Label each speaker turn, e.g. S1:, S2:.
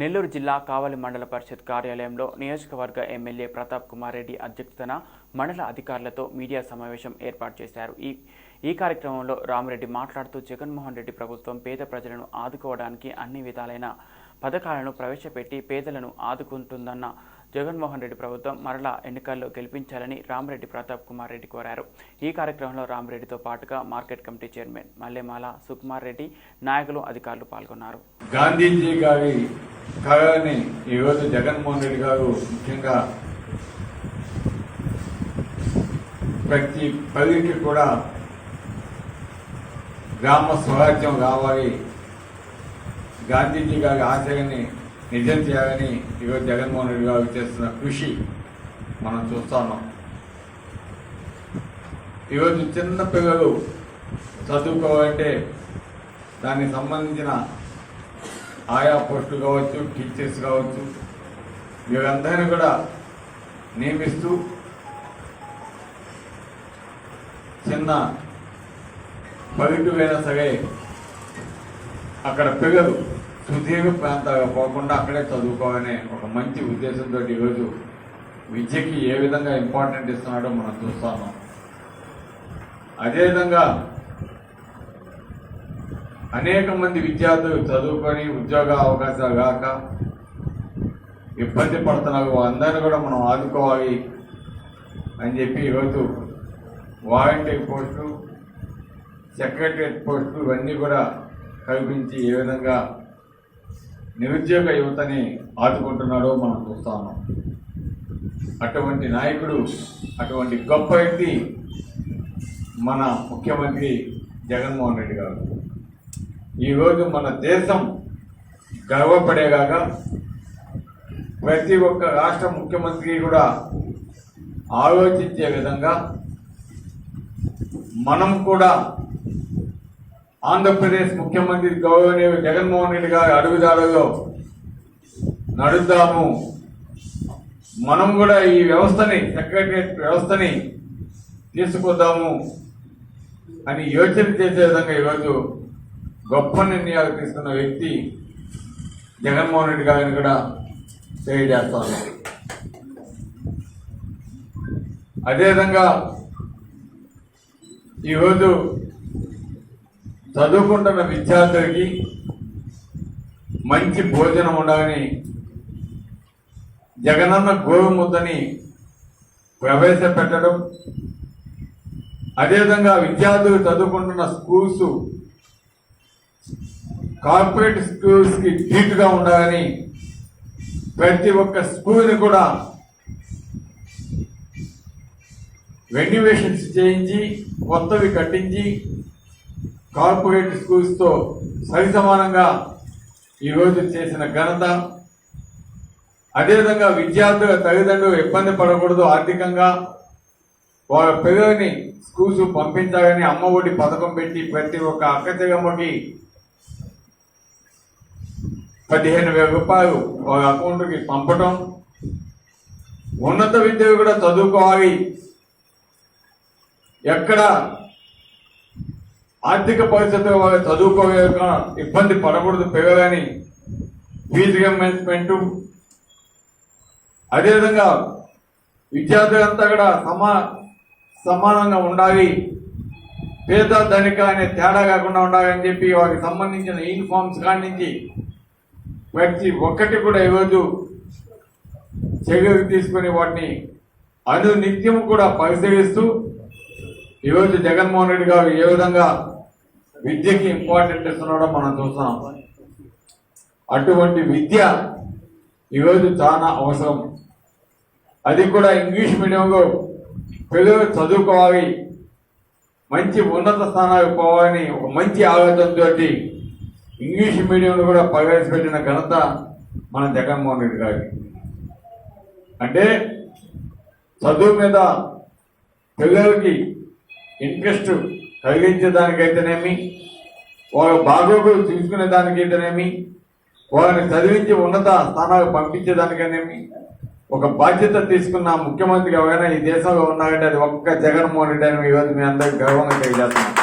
S1: నెల్లూరు జిల్లా కావలి మండల పరిషత్ కార్యాలయంలో నియోజకవర్గ ఎమ్మెల్యే ప్రతాప్ కుమార్ రెడ్డి అధ్యక్షతన మండల అధికారులతో మీడియా సమావేశం ఏర్పాటు చేశారు. ఈ ఈ కార్యక్రమంలో రామిరెడ్డి మాట్లాడుతూ జగన్మోహన్ రెడ్డి ప్రభుత్వం పేద ప్రజలను ఆదుకోవడానికి అన్ని విధాలైన పథకాలను ప్రవేశపెట్టి పేదలను ఆదుకుంటుందన్న జగన్మోహన్ రెడ్డి ప్రభుత్వం మరలా ఎన్నికల్లో గెలిపించాలని రామిరెడ్డి ప్రతాప్ కుమార్ రెడ్డి కోరారు. ఈ కార్యక్రమంలో రామిరెడ్డితో పాటుగా market committee chairman Mallemala Sukumar Reddy నాయకులు అధికారులు పాల్గొన్నారు.
S2: గాంధీజీ గారి కాగానే ఈరోజు జగన్మోహన్ రెడ్డి గారు ముఖ్యంగా ప్రతి పదికి కూడా గ్రామ స్వరాజ్యం కావాలి గాంధీజీ గారి ఆశయాన్ని నిజం చేయాలని ఈరోజు జగన్మోహన్ రెడ్డి గారు చేస్తున్న కృషి మనం చూస్తున్నాం ఈరోజు చిన్న పిల్లలు చదువుకోవాలంటే దానికి సంబంధించిన ఆయా పోస్టులు కావచ్చు టీచర్స్ కావచ్చు వీరందరినీ కూడా నియమిస్తూ చిన్న పల్లెటూరైనా సరే అక్కడ పిల్లలు సుదీర్ఘ ప్రాంతాలు పోకుండా అక్కడే చదువుకోవాలనే ఒక మంచి ఉద్దేశంతో ఈరోజు విద్యకి ఏ విధంగా ఇంపార్టెంట్ ఇస్తున్నాడో మనం చూస్తున్నాం అదేవిధంగా అనేక మంది విద్యార్థులు చదువుకొని ఉద్యోగ అవకాశాలు కాక ఇబ్బంది పడుతున్నారు. అందరిని కూడా మనం ఆదుకోవాలి అని చెప్పి ఈరోజు వాలంటీర్ పోస్టు సెక్రటరియట్ పోస్టు ఇవన్నీ కూడా కల్పించి ఏ విధంగా నిరుద్యోగ యువతని ఆదుకుంటున్నాడో మనం చూస్తాము అటువంటి నాయకుడు అటువంటి గొప్ప వ్యక్తి మన ముఖ్యమంత్రి జగన్మోహన్ రెడ్డి గారు. ఈరోజు మన దేశం గర్వపడేగాక ప్రతి ఒక్క రాష్ట్ర ముఖ్యమంత్రి కూడా ఆలోచించే విధంగా మనం కూడా ఆంధ్రప్రదేశ్ ముఖ్యమంత్రి గౌరవనీయ జగన్మోహన్ రెడ్డి గారి అడుగుదారులో నడుద్దాము. మనం కూడా ఈ వ్యవస్థని సెక్రటరియట్ వ్యవస్థని తీసుకుందాము అని యోచన చేసే విధంగా ఈరోజు గొప్ప నిర్ణయాలు తీసుకున్న వ్యక్తి జగన్మోహన్ రెడ్డి గారిని కూడా తెలియజేస్తాను అదేవిధంగా ఈరోజు చదువుకుంటున్న విద్యార్థులకి మంచి భోజనం ఉండాలని జగనన్న గోరుముద్దని ప్రవేశపెట్టడం అదేవిధంగా విద్యార్థులు చదువుకుంటున్న స్కూల్స్ కార్పొరేట్ స్కూల్స్కి ధీటుగా ఉండాలని ప్రతి ఒక్క స్కూల్ని కూడా రెన్యువేషన్స్ చేయించి కొత్తవి కట్టించి కార్పొరేట్ స్కూల్స్తో సరి సమానంగా ఈరోజు చేసిన ఘనత. అదేవిధంగా విద్యార్థుల తల్లిదండ్రులు ఇబ్బంది పడకూడదు ఆర్థికంగా. వాళ్ళ పిల్లల్ని స్కూల్స్ పంపించాలని అమ్మ ఒడి పథకం పెట్టి ప్రతి ఒక్క అక్క చెగమ్మకి పదిహేను వేల రూపాయలు వారి అకౌంట్కి పంపటం. ఉన్నత విద్యలు కూడా చదువుకోవాలి. ఎక్కడ ఆర్థిక పరిస్థితులు వాళ్ళు చదువుకోలేక ఇబ్బంది పడకూడదు పిల్లలని. Fees reimbursement. అదేవిధంగా విద్యార్థులంతా కూడా సమా సమానంగా ఉండాలి. పేద ధనిక అనే తేడా కాకుండా ఉండాలని చెప్పి వారికి సంబంధించిన యూనిఫామ్స్ కాడి నుంచి మంచి ఒక్కటి కూడా ఈరోజు చర్యలు తీసుకుని వాటిని అను నిత్యం కూడా పరిశీలిస్తూ ఈరోజు జగన్మోహన్ రెడ్డి గారు ఏ విధంగా విద్యకి ఇంపార్టెంట్ ఇస్తున్నాడో మనం చూస్తున్నాం. అటువంటి విద్య ఈరోజు చాలా అవసరం. అది కూడా ఇంగ్లీష్ మీడియంలో పిల్లలు చదువుకోవాలి మంచి ఉన్నత స్థానాలకు పోవాలని మంచి ఆలోచనతో ఇంగ్లీష్ మీడియంలో కూడా ప్రవేశపెట్టిన ఘనత మన జగన్మోహన్ రెడ్డి గారి అంటే చదువు మీద పిల్లలకి ఇంట్రెస్ట్ కలిగించేదానికైతేనేమి వాళ్ళ బాగోగులు తీసుకునే దానికైతేనేమి వాళ్ళని చదివించి ఉన్నత స్థానాలకు పంపించేదానికైతేనేమి ఒక బాధ్యత తీసుకున్న ముఖ్యమంత్రి ఎవరైనా ఈ దేశంలో ఉన్నారంటే అది ఒక్క జగన్మోహన్ రెడ్డి అని ఈరోజు మీ అందరికి గర్వంగా తెలియజేస్తున్నాం